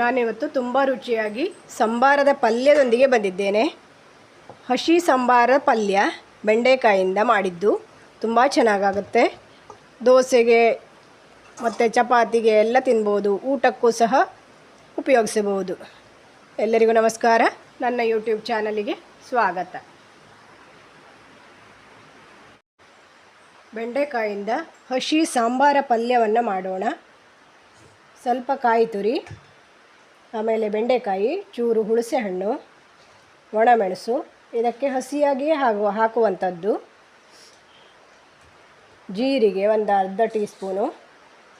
ನಾನಿವತ್ತು ತುಂಬ ರುಚಿಯಾಗಿ ಸಂಬಾರದ ಪಲ್ಯದೊಂದಿಗೆ ಬಂದಿದ್ದೇನೆ. ಹಸಿ ಸಂಬಾರ ಪಲ್ಯ ಬೆಂಡೆಕಾಯಿಂದ ಮಾಡಿದ್ದು ತುಂಬ ಚೆನ್ನಾಗಾಗುತ್ತೆ. ದೋಸೆಗೆ ಮತ್ತು ಚಪಾತಿಗೆ ಎಲ್ಲ ತಿನ್ಬೋದು, ಊಟಕ್ಕೂ ಸಹ ಉಪಯೋಗಿಸಬಹುದು. ಎಲ್ಲರಿಗೂ ನಮಸ್ಕಾರ. ನನ್ನ ಯೂಟ್ಯೂಬ್ ಚಾನಲಿಗೆ ಸ್ವಾಗತ. ಬೆಂಡೆಕಾಯಿಂದ ಹಸಿ ಸಾಂಬಾರ ಪಲ್ಯವನ್ನು ಮಾಡೋಣ. ಸ್ವಲ್ಪ ಕಾಯಿ ತುರಿ ಆಮೇಲೆ ಬೆಂಡೆಕಾಯಿ, ಚೂರು ಹುಣಸೆ ಹಣ್ಣು ಒಣಮೆಣಸು, ಇದಕ್ಕೆ ಹಸಿಯಾಗಿಯೇ ಹಾಕುವ ಹಾಕುವಂಥದ್ದು. ಜೀರಿಗೆ ಒಂದು ಅರ್ಧ ಟೀ ಸ್ಪೂನು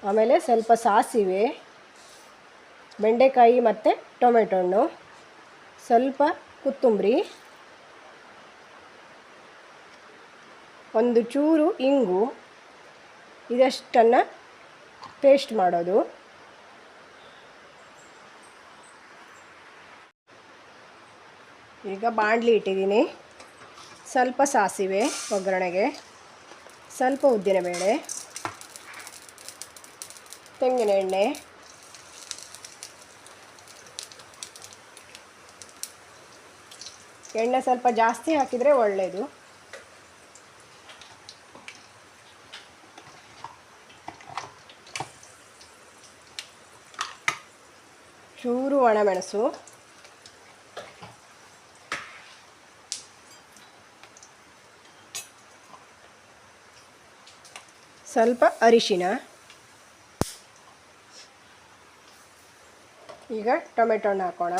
ಆಮೇಲೆ ಸ್ವಲ್ಪ ಸಾಸಿವೆ, ಬೆಂಡೆಕಾಯಿ ಮತ್ತು ಟೊಮೆಟೊ ಹಣ್ಣು ಸ್ವಲ್ಪ ಕೊತ್ತಂಬರಿ, ಒಂದು ಚೂರು ಇಂಗು, ಇದಷ್ಟನ್ನು ಪೇಸ್ಟ್ ಮಾಡೋದು. ಈಗ ಬಾಣಲಿ ಇಟ್ಟಿದ್ದೀನಿ. ಸ್ವಲ್ಪ ಸಾಸಿವೆ ಒಗ್ಗರಣೆಗೆ, ಸ್ವಲ್ಪ ಉದ್ದಿನಬೇಳೆ ತೆಂಗಿನ ಎಣ್ಣೆ ಎಣ್ಣೆ ಸ್ವಲ್ಪ ಜಾಸ್ತಿ ಹಾಕಿದರೆ ಒಳ್ಳೆಯದು ಚೂರು ಒಣಮೆಣಸು. ಸ್ವಲ್ಪ ಅರಿಶಿನ. ಈಗ ಟೊಮೆಟೊ ಹಾಕೋಣ.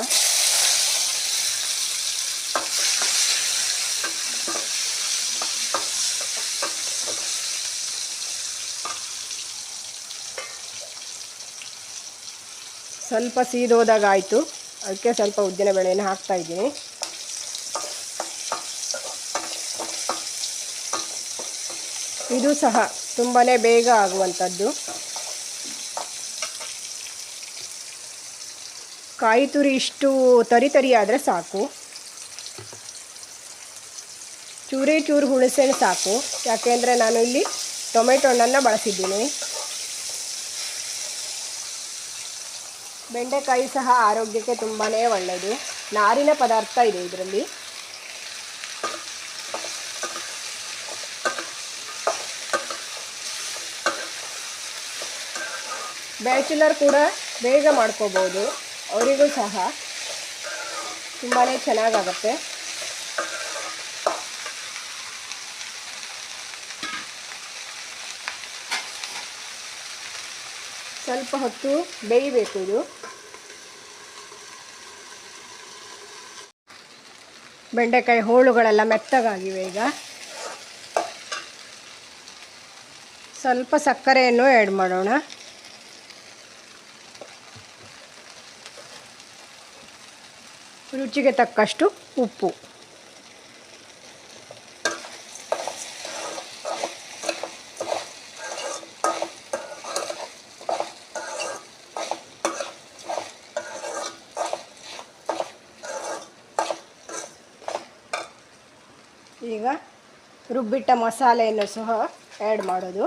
ಸ್ವಲ್ಪ ಸೀದೋದಾಗ ಆಯಿತು. ಅದಕ್ಕೆ ಸ್ವಲ್ಪ ಉದ್ದಿನ ಬೇಳೆಯನ್ನು ಹಾಕ್ತಾ ಇದ್ದೀನಿ. ಇದು ಸಹ ತುಂಬಾ ಬೇಗ ಆಗುವಂಥದ್ದು. ಕಾಯಿ ತುರಿ ಇಷ್ಟು ತರಿ ತರಿ ಆದರೆ ಸಾಕು. ಚೂರಿ ಚೂರು ಹುಣಸೆಹಣ್ಣು ಸಾಕು. ಯಾಕೆಂದರೆ ನಾನು ಇಲ್ಲಿ ಟೊಮೆಟೊ ಹಣ್ಣನ್ನು ಬಳಸಿದ್ದೀನಿ. ಬೆಂಡೆಕಾಯಿ ಸಹ ಆರೋಗ್ಯಕ್ಕೆ ತುಂಬಾ ಒಳ್ಳೆಯದು ನಾರಿನ ಪದಾರ್ಥ ಇದೆ ಇದರಲ್ಲಿ. ಬ್ಯಾಚುಲರ್ ಕೂಡ ಬೇಗ ಮಾಡ್ಕೋಬೋದು. ಅವರಿಗೂ ಸಹ ತುಂಬಾ ಚೆನ್ನಾಗಾಗತ್ತೆ. ಸ್ವಲ್ಪ ಹೊತ್ತು ಬೇಯಬೇಕು ಇದು. ಬೆಂಡೆಕಾಯಿ ಹೋಳುಗಳೆಲ್ಲ ಮೆತ್ತಗಾಗಿವೆ ಈಗ. ಸ್ವಲ್ಪ ಸಕ್ಕರೆಯನ್ನು ಆ್ಯಡ್ ಮಾಡೋಣ. ರುಚಿಗೆ ತಕ್ಕಷ್ಟು ಉಪ್ಪು. ಈಗ ರುಬ್ಬಿಟ್ಟ ಮಸಾಲೆಯನ್ನು ಸಹ ಆ್ಯಡ್ ಮಾಡೋದು.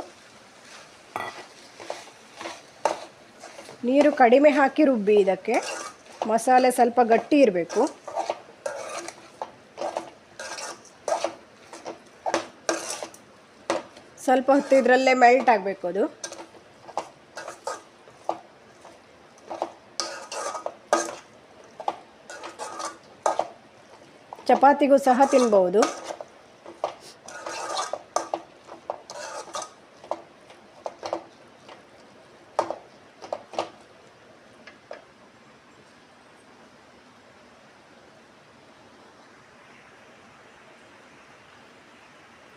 ನೀರು ಕಡಿಮೆ ಹಾಕಿ ರುಬ್ಬಿ ಇದಕ್ಕೆ. ಮಸಾಲೆ ಸ್ವಲ್ಪ ಗಟ್ಟಿ ಇರಬೇಕು. ಸ್ವಲ್ಪ ಹೊತ್ತು ಇದರಲ್ಲೇ ಮೆಲ್ಟ್ ಆಗಬೇಕು ಅದು. ಚಪಾತಿಗೂ ಸಹ ತಿನ್ಬೋದು